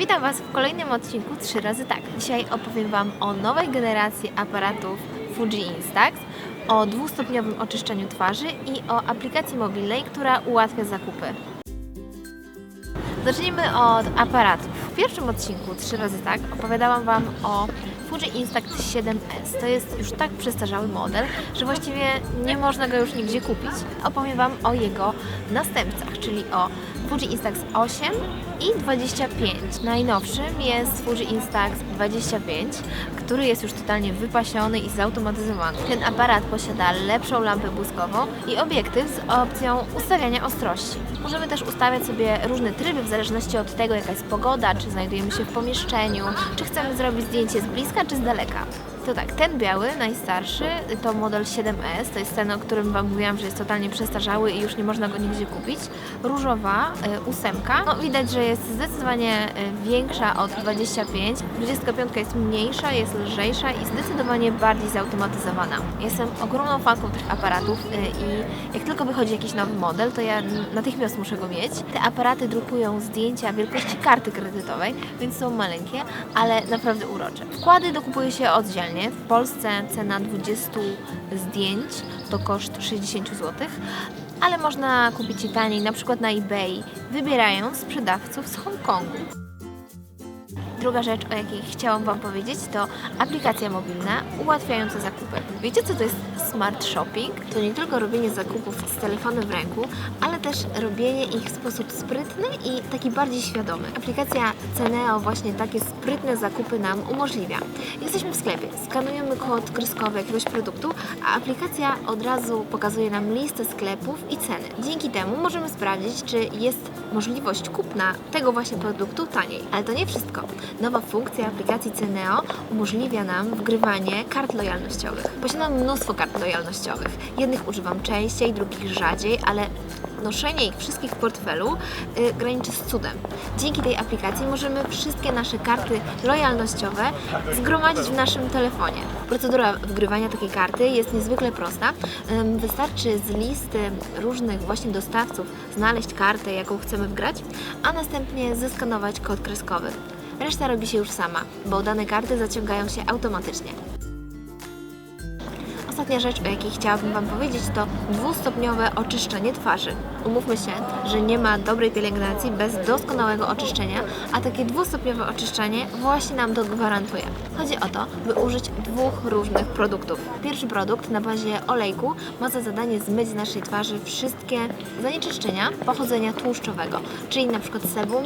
Witam Was w kolejnym odcinku 3 razy tak. Dzisiaj opowiem Wam o nowej generacji aparatów Fuji Instax, o dwustopniowym oczyszczeniu twarzy i o aplikacji mobilnej, która ułatwia zakupy. Zacznijmy od aparatów. W pierwszym odcinku 3 razy tak opowiadałam Wam o Fuji Instax 7S. To jest już tak przestarzały model, że właściwie nie można go już nigdzie kupić. Opowiem Wam o jego następcach, czyli o Fuji Instax 8 i 25. Najnowszym jest Fuji Instax 25, który jest już totalnie wypasiony i zautomatyzowany. Ten aparat posiada lepszą lampę błyskową i obiektyw z opcją ustawiania ostrości. Możemy też ustawiać sobie różne tryby w zależności od tego, jaka jest pogoda, czy znajdujemy się w pomieszczeniu, czy chcemy zrobić zdjęcie z bliska, czy z daleka. To tak, ten biały, najstarszy, to model 7S, to jest ten, o którym Wam mówiłam, że jest totalnie przestarzały i już nie można go nigdzie kupić. Różowa, y, ósemka, no widać, że jest zdecydowanie y, większa od 25. 25 jest mniejsza, jest lżejsza i zdecydowanie bardziej zautomatyzowana. Jestem ogromną fanką tych aparatów y, i jak tylko wychodzi jakiś nowy model, to ja natychmiast muszę go mieć. Te aparaty drukują zdjęcia wielkości karty kredytowej, więc są maleńkie, ale naprawdę urocze. Wkłady dokupuje się oddzielnie. W Polsce cena 20 zdjęć to koszt 60 zł, ale można kupić je taniej, na przykład na eBay, wybierając sprzedawców z Hongkongu. Druga rzecz, o jakiej chciałam Wam powiedzieć, to aplikacja mobilna ułatwiająca zakupy. Wiecie, co to jest smart shopping? To nie tylko robienie zakupów z telefonem w ręku, ale też robienie ich w sposób sprytny i taki bardziej świadomy. Aplikacja Ceneo właśnie takie sprytne zakupy nam umożliwia. Jesteśmy w sklepie, skanujemy kod kreskowy jakiegoś produktu, a aplikacja od razu pokazuje nam listę sklepów i ceny. Dzięki temu możemy sprawdzić, czy jest możliwość kupna tego właśnie produktu taniej. Ale to nie wszystko. Nowa funkcja aplikacji Ceneo umożliwia nam wgrywanie kart lojalnościowych. Posiadam mnóstwo kart lojalnościowych. Jednych używam częściej, drugich rzadziej, ale noszenie ich wszystkich w portfelu y, graniczy z cudem. Dzięki tej aplikacji możemy wszystkie nasze karty lojalnościowe zgromadzić w naszym telefonie. Procedura wgrywania takiej karty jest niezwykle prosta. Wystarczy z listy różnych właśnie dostawców znaleźć kartę, jaką chcemy wgrać, a następnie zeskanować kod kreskowy. Reszta robi się już sama, bo dane karty zaciągają się automatycznie. Ostatnia rzecz, o jakiej chciałabym Wam powiedzieć, to dwustopniowe oczyszczenie twarzy. Umówmy się, że nie ma dobrej pielęgnacji bez doskonałego oczyszczenia, a takie dwustopniowe oczyszczanie właśnie nam to gwarantuje. Chodzi o to, by użyć dwóch różnych produktów. Pierwszy produkt na bazie olejku ma za zadanie zmyć z naszej twarzy wszystkie zanieczyszczenia pochodzenia tłuszczowego, czyli na przykład sebum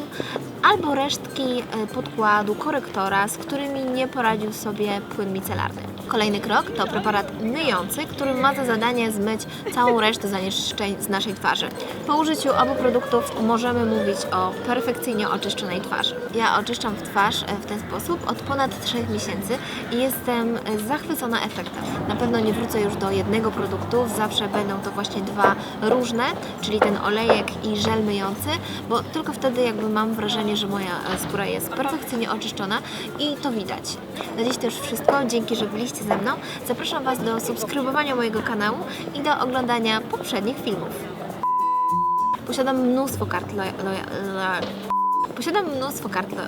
albo resztki e, podkładu, korektora, z którymi nie poradził sobie płyn micelarny. Kolejny krok to preparat myjący, który ma za zadanie zmyć całą resztę zanieczyszczeń z naszej twarzy. Po użyciu obu produktów możemy mówić o perfekcyjnie oczyszczonej twarzy. Ja oczyszczam twarz e, w ten sposób od ponad 3 miesięcy i jestem e, zachwycona efektem. Na pewno nie wrócę już do jednego produktu, zawsze będą to właśnie dwa różne, czyli ten olejek i żel myjący, bo tylko wtedy jakby mam wrażenie, że moja e, skóra jest perfekcyjnie oczyszczona i to widać. Na dziś to już wszystko. Dzięki, że byliście ze mną. Zapraszam Was do subskrybowania mojego kanału i do oglądania poprzednich filmów. Posiadam mnóstwo kart loja... loja... loja... Posiadam mnóstwo kart lo...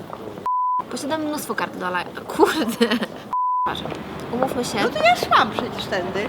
Posiadam mnóstwo kart loja... Kurde! Umówmy się. No to ja szłam przecież tędy.